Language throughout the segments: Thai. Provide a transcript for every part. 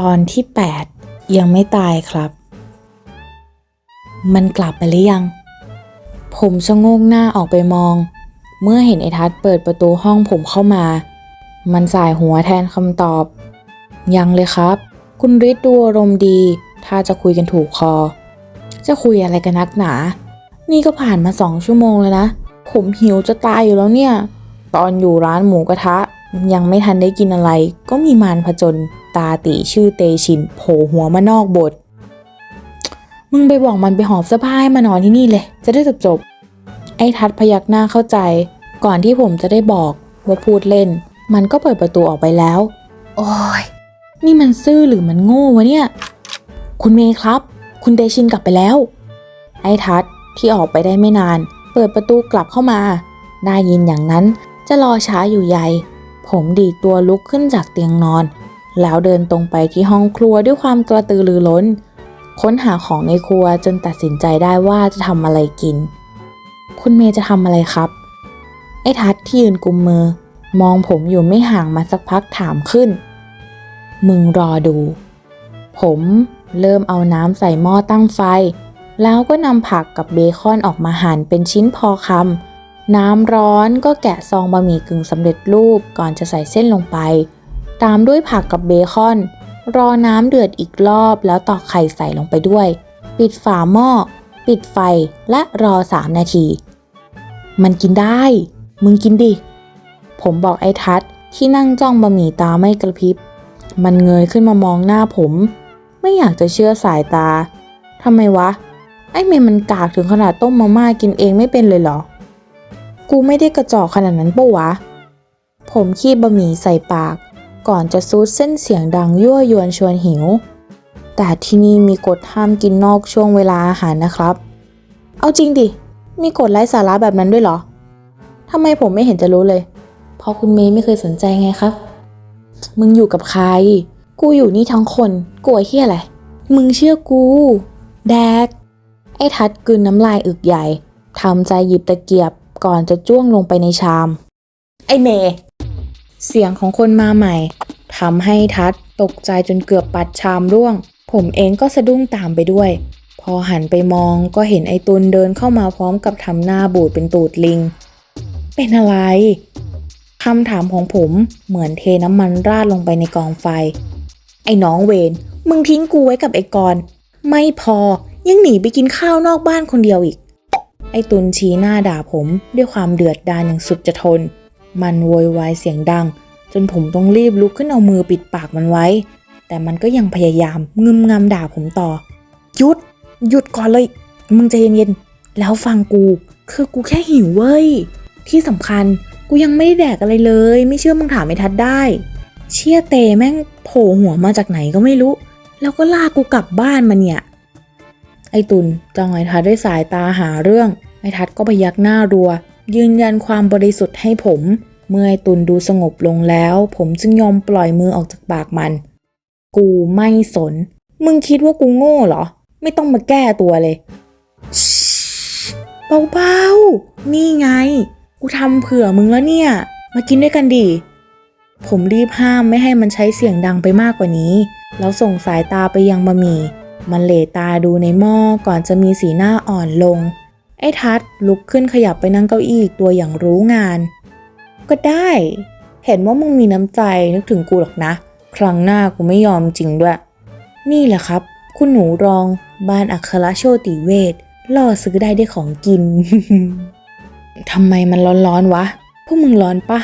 ตอนที่ 8 ยังไม่ตายครับ มันกลับไปหรือยัง ผมชะโงกหน้าออกไปมอง เมื่อเห็นไอ้ทัศน์เปิดประตูห้องผมเข้ามา มันสายหัวแทนคำตอบ ยังเลยครับ คุณฤทธิ์ดูอารมณ์ดี ถ้าจะคุยกันถูกคอ จะคุยอะไรกันนักหนา นี่ก็ผ่านมาสองชั่วโมงแล้วนะ ผมหิวจะตายอยู่แล้วเนี่ย ตอนอยู่ร้านหมูกระทะ ยังไม่ทันได้กินอะไร ก็มีมารผจญตาตีชื่อเตชินโผล่หัวมานอกบท มึงไปบอกมันไปหอบเสื้อผ้าให้มานอนที่นี่เลย จะได้จบจบ ไอ้ทัดพยักหน้าเข้าใจ ก่อนที่ผมจะได้บอกว่าพูดเล่น มันก็เปิดประตูออกไปแล้ว โอ้ย นี่มันซื่อหรือมันโง่วะเนี่ย คุณเมย์ครับ คุณเตชินกลับไปแล้ว ไอ้ทัดที่ออกไปได้ไม่นาน เปิดประตูกลับเข้ามา ได้ยินอย่างนั้นจะรอช้าอยู่ใหญ่ ผมดีดตัวลุกขึ้นจากเตียงนอน แล้วเดินตรงไปที่ห้องครัวด้วยความกระตือรือร้น ค้นหาของในครัวจนตัดสินใจได้ว่าจะทำอะไรกิน คุณเมย์จะทำอะไรครับ ไอ้ทัดที่ยืนกุมมือ มองผมอยู่ไม่ห่างมาสักพักถามขึ้น มึงรอดู ผมเริ่มเอาน้ำใส่หม้อตั้งไฟ แล้วก็นำผักกับเบคอนออกมาหั่นเป็นชิ้นพอคำ น้ำร้อนก็แกะซองบะหมี่กึ่งสำเร็จรูปก่อนจะใส่เส้นลงไป ตามด้วยผักกับเบคอน รอน้ำเดือดอีกรอบแล้วตอกไข่ใส่ลงไปด้วย ปิดฝาหม้อ ปิดไฟและรอ 3 นาที มันกินได้ มึงกินดิ ผมบอกไอ้ทัศน์ที่นั่งจ้องบะหมี่ตาไม่กระพริบ มันเงยขึ้นมามองหน้าผม ไม่อยากจะเชื่อสายตาทำไมวะ ไอ้เมย์มันกากถึงขนาดต้มมาม่ากินเองไม่เป็นเลยเหรอ กูไม่ได้กระจอกขนาดนั้นปะวะ ผมคีบบะหมี่ใส่ปาก ก่อนจะซูดเส้นเสียงดังยั่วยวนชวนหิว แต่ที่นี่มีกฎห้ามกินนอกช่วงเวลาอาหารนะครับ เอาจริงดิ มีกฎไร้สาระแบบนั้นด้วยเหรอทำไมผมไม่เห็นจะรู้เลย เพราะคุณเมย์ไม่เคยสนใจไงครับ มึงอยู่กับใคร กูอยู่นี่ทั้งคนกลัวเฮียอะไร มึงเชื่อกู แดก ไอ้ทัดกลืนน้ำลายอึกใหญ่ทำใจหยิบตะเกียบ ก่อนจะจ้วงลงไปในชาม ไอเม เสียงของคนมาใหม่ทำให้ทัดตกใจจนเกือบปัดชามร่วง ผมเองก็สะดุ้งตามไปด้วย พอหันไปมองก็เห็นไอตุนเดินเข้ามาพร้อมกับทำหน้าบูดเป็นตูดลิง เป็นอะไรคำถามของผมเหมือนเทน้ำมันราดลงไปในกองไฟ ไอ้น้องเวนมึงทิ้งกูไว้กับไอ้กรไม่พอยังหนีไปกินข้าวนอกบ้านคนเดียวอีก ไอ้ตุนชี้หน้าด่าผมด้วยความเดือดดาลอย่างสุดจะทน มันโวยวายเสียงดัง จนผมต้องรีบลุกขึ้นเอามือปิดปากมันไว้ แต่มันก็ยังพยายามงึมงำด่าผมต่อ หยุด หยุดก่อนเลย มึงใจเย็นๆ แล้วฟังกู คือกูแค่หิวเว้ย ที่สำคัญกูยังไม่ได้แดกอะไรเลย ไม่เชื่อมึงถามไอ้ทัดได้ เชี่ยเตแม่งโผล่หัวมาจากไหนก็ไม่รู้ แล้วก็ลากกูกลับบ้านมาเนี่ยไอ้ตุนจ้องไอ้ทัดด้วยสายตาหาเรื่อง ไอ้ทัดก็พยักหน้ารัว ยืนยันความบริสุทธิ์ให้ผม เมื่อไอตุนดูสงบลงแล้ว ผมจึงยอมปล่อยมือออกจากปากมัน กูไม่สน มึงคิดว่ากูโง่เหรอ ไม่ต้องมาแก้ตัวเลยชิเบาๆ นี่ไง กูทำเผื่อมึงแล้วเนี่ย มากินด้วยกันดิผมรีบห้ามไม่ให้มันใช้เสียงดังไปมากกว่านี้ แล้วส่งสายตาไปยังบะหมี่ มันเหลตาดูในหม้อก่อนจะมีสีหน้าอ่อนลง ไอ้ทัดลุกขึ้นขยับไปนั่งเก้าอี้อีกตัวอย่างรู้งาน ก็ได้ เห็นว่ามึงมีน้ำใจนึกถึงกูหรอกนะ ครั้งหน้ากูไม่ยอมจริงด้วย นี่แหละครับ คุณหนูรองบ้านอัครโชติเวทล่อซื้อได้ได้วยของกินทำไมมันร้อนๆวะ พวกมึงร้อนปะ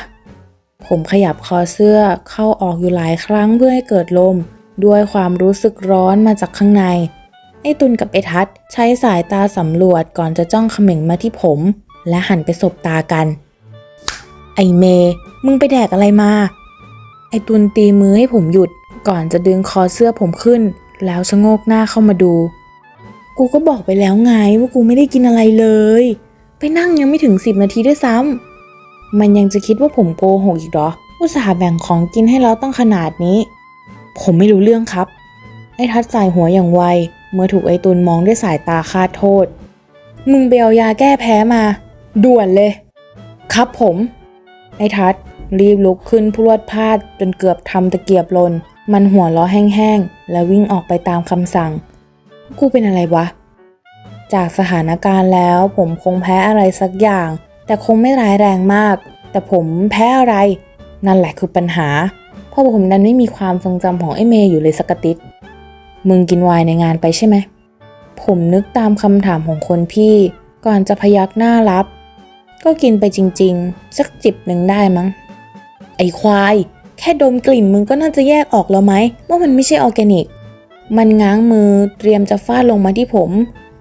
ผมขยับคอเสื้อเข้าออกอยู่หลายครั้งเพื่อให้เกิดลม ด้วยความรู้สึกร้อนมาจากข้างใน ไอตุนกับไอทัศใช้สายตาสำรวจก่อนจะจ้องเขม่งมาที่ผม และหันไปสบตากัน ไอเม มึงไปแดกอะไรมา ไอตุนตีมือให้ผมหยุด ก่อนจะดึงคอเสื้อผมขึ้น แล้วชะโงกหน้าเข้ามาดู กูก็บอกไปแล้วไงว่ากูไม่ได้กินอะไรเลย ไปนั่งยังไม่ถึงสิบนาทีด้วยซ้ำมันยังจะคิดว่าผมโกหกอีกเหรออุตส่าห์แบ่งของกินให้เราตั้งขนาดนี้ ผมไม่รู้เรื่องครับ ไอ้ทัดสายหัวอย่างไว เมื่อถูกไอตุนมองด้วยสายตาคาดโทษ มึงเอายาแก้แพ้มา ด่วนเลย ครับผม ไอทัดรีบลุกขึ้นพรวดพลาดจนเกือบทำตะเกียบลน มันหัวเราะแห้งๆ แล้ววิ่งออกไปตามคำสั่ง กูเป็นอะไรวะ จากสถานการณ์แล้วผมคงแพ้อะไรสักอย่าง แต่คงไม่ร้ายแรงมาก แต่ผมแพ้อะไร นั่นแหละคือปัญหา เพราะผมดันไม่มีความทรงจำของไอเมย์อยู่เลยสักติด มึงกินไวน์ในงานไปใช่ไหม ผมนึกตามคำถามของคนพี่ ก่อนจะพยักหน้ารับ ก็กินไปจริง ๆ สักจิบหนึ่งได้มั้ง ไอควาย แค่ดมกลิ่นมึงก็น่าจะแยกออกแล้วไหมว่ามันไม่ใช่ออร์แกนิก มันง้างมือเตรียมจะฟาดลงมาที่ผม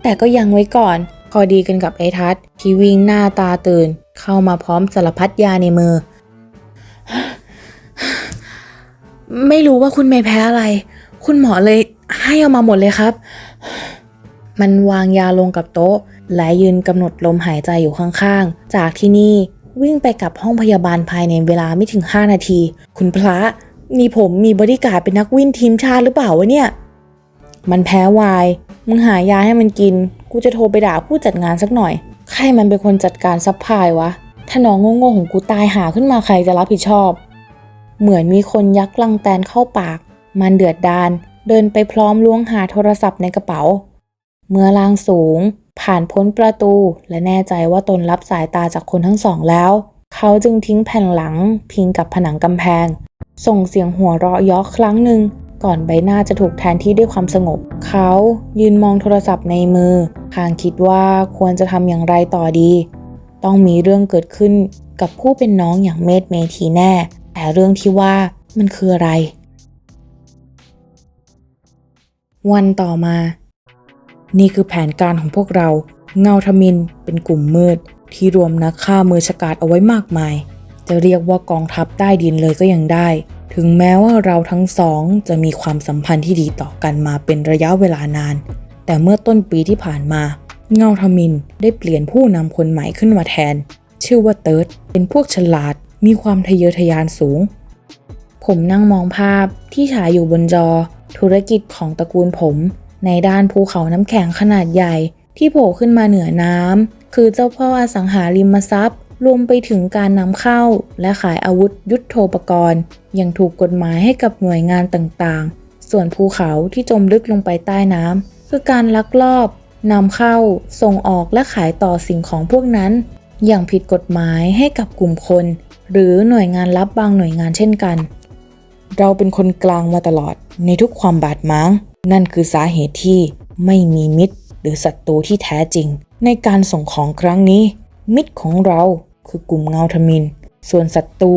แต่ก็ยังไว้ก่อน พอดีกันกับไอทัศน์ที่วิ่งหน้าตาตื่น เข้ามาพร้อมสารพัดยาในมือ ไม่รู้ว่าคุณเมย์แพ้อะไร คุณหมอเลย ให้เอามาหมดเลยครับ มันวางยาลงกับโต๊ะ และยืนกำหนดลมหายใจอยู่ข้างๆ จากที่นี่วิ่งไปกับห้องพยาบาลภายในเวลาไม่ถึง 5 นาที คุณพระมีผมมีบริการเป็นนักวิ่งทีมชาติหรือเปล่าวะเนี่ย มันแพ้วาย มึงหายาให้มันกิน กูจะโทรไปด่าผู้จัดงานสักหน่อย ใครมันเป็นคนจัดการซัพพลายวะ ถ้าน้องโง่ๆของกูตายหาขึ้นมาใครจะรับผิดชอบ เหมือนมีคนยักลังแตนเข้าปาก มันเดือดดาน เดินไปพร้อมล้วงหาโทรศัพท์ในกระเป๋า เมื่อลางสูง ผ่านพ้นประตูและแน่ใจว่าตนรับสายตาจากคนทั้งสองแล้ว เขาจึงทิ้งแผ่นหลัง พิงกับผนังกำแพง ส่งเสียงหัวเราะยาะครั้งหนึ่งก่อนใบหน้าจะถูกแทนที่ด้วยความสงบ เขายืนมองโทรศัพท์ในมือพางคิดว่าควรจะทำอย่างไรต่อดี ต้องมีเรื่องเกิดขึ้นกับผู้เป็นน้องอย่างเมธเมทีแน่ แต่เรื่องที่ว่ามันคืออะไร วันต่อมา นี่คือแผนการของพวกเรา เงาทมินเป็นกลุ่มมืด ที่รวมนักฆ่ามือฉกาจเอาไว้มากมาย จะเรียกว่ากองทัพใต้ดินเลยก็ยังได้ ถึงแม้ว่าเราทั้งสองจะมีความสัมพันธ์ที่ดีต่อกันมาเป็นระยะเวลานาน แต่เมื่อต้นปีที่ผ่านมา เงาทมินได้เปลี่ยนผู้นำคนใหม่ขึ้นมาแทน ชื่อว่าเติร์ดเป็นพวกฉลาด มีความทะเยอทะยานสูง ผมนั่งมองภาพที่ฉายอยู่บนจอ ธุรกิจของตระกูลผม ในด้านภูเขาน้ำแข็งขนาดใหญ่ ที่โผล่ขึ้นมาเหนือน้ำคือเจ้าพ่ออสังหาริมทรัพย์ รวมไปถึงการนำเข้า และขายอาวุธยุทโธปกรณ์อย่างถูกกฎหมายให้กับหน่วยงานต่างๆ ส่วนภูเขาที่จมลึกลงไปใต้น้ำคือการลักลอบนำเข้า ส่งออกและขายต่อสิ่งของพวกนั้น อย่างผิดกฎหมายให้กับกลุ่มคน หรือหน่วยงานลับบางหน่วยงานเช่นกัน เราเป็นคนกลางมาตลอดในทุกความบาดหมาง นั่นคือสาเหตุที่ไม่มีมิตร หรือศัตรูที่แท้จริง ในการส่งของครั้งนี้ มิตรของเราคือกลุ่มเงาทมิน ส่วนศัตรู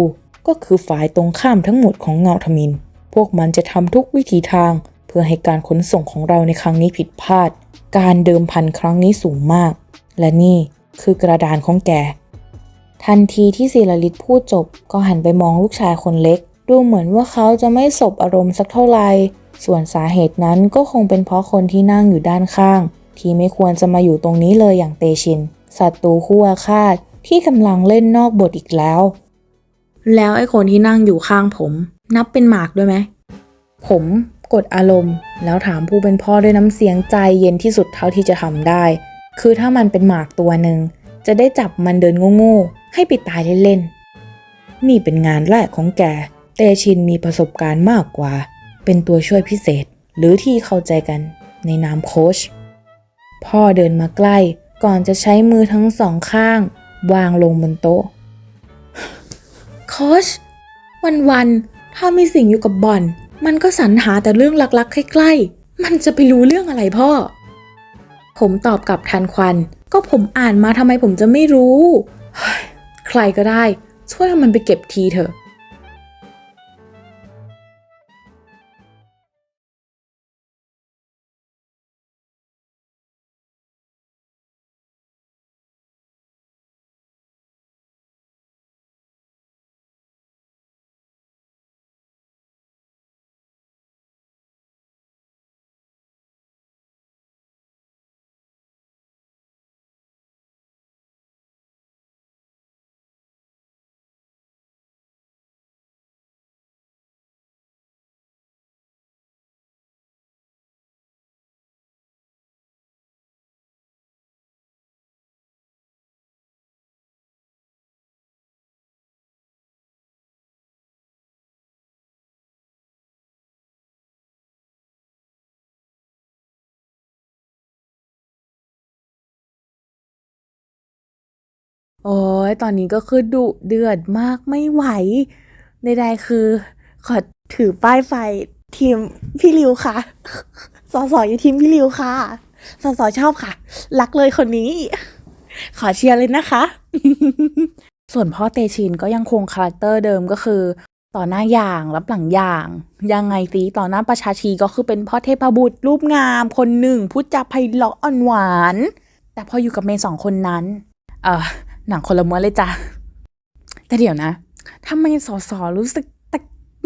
ก็คือฝ่ายตรงข้ามทั้งหมดของเงาทมิน พวกมันจะทำทุกวิถีทาง เพื่อให้การขนส่งของเราในครั้งนี้ผิดพลาด การเดิมพันครั้งนี้สูงมาก และนี่คือกระดานของแก ทันทีที่ศิลลิตพูดจบก็หันไปมองลูกชายคนเล็ก ดูเหมือนว่าเขาจะไม่สบอารมณ์สักเท่าไหร่ ส่วนสาเหตุนั้นก็คงเป็นเพราะคนที่นั่งอยู่ด้านข้าง ที่ไม่ควรจะมาอยู่ตรงนี้เลยอย่างเตชินศัตรูคู่อาฆาตที่กำลังเล่นนอกบทอีกแล้ว แล้วไอ้คนที่นั่งอยู่ข้างผม นับเป็นหมากด้วยไหม ผมกดอารมณ์ แล้วถามผู้เป็นพ่อด้วยน้ำเสียงใจเย็นที่สุดเท่าที่จะทำได้ คือถ้ามันเป็นหมากตัวหนึ่งจะได้จับมันเดินโง่ๆให้ไปตายเล่นๆนี่เป็นงานแรกของแก เตชินมีประสบการณ์มากกว่า เป็นตัวช่วยพิเศษหรือที่เข้าใจกันในนามโค้ชพ่อเดินมาใกล้ก่อนจะใช้มือทั้งสองข้าง วางลงบนโต๊ะโค้ชวันๆถ้ามีสิ่งอยู่กับบอนมันก็สรรหาแต่เรื่องลักๆ ใกล้ๆ มันจะไปรู้เรื่องอะไรพ่อ ผมตอบกลับทันควัน ก็ผมอ่านมาทำไมผมจะไม่รู้ ใครก็ได้ ช่วยเอามันไปเก็บทีเถอะ โอ้ยตอนนี้ก็คือดุเดือดมากไม่ไหวใดๆคือ ขอถือป้ายไฟทีมพี่ริวค่ะ สอสออยู่ทีมพี่ริวค่ะ สอสอชอบค่ะ รักเลยคนนี้ ขอเชียร์เลยนะคะ ส่วนพ่อเตชินก็ยังคงคาแรคเตอร์เดิมก็คือ ต่อหน้าอย่างรับหลังอย่าง ยังไงตีต่อหน้าประชาชีก็คือเป็นพ่อเทพบุตรรูปงามคนหนึ่งพูดจาไพเราะอ่อนหวาน แต่พออยู่กับเมย์สองคนนั้น เออ หนังคนละม้วนเลยจ้ะ แต่เดี๋ยวนะทำไมสอสอรู้สึกตะ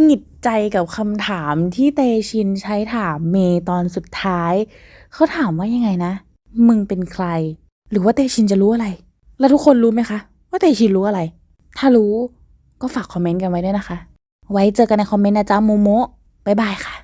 หงิดใจกับคำถามที่เตชินใช้ถามเมย์ตอนสุดท้าย เขาถามว่ายังไงนะ มึงเป็นใคร หรือว่าเตชินจะรู้อะไร แล้วทุกคนรู้ไหมคะ ว่าเตชินรู้อะไร ถ้ารู้ก็ฝากคอมเมนต์กันไว้ด้วยนะคะ ไว้เจอกันในคอมเมนต์นะจ๊ะโมโมบายบายค่ะ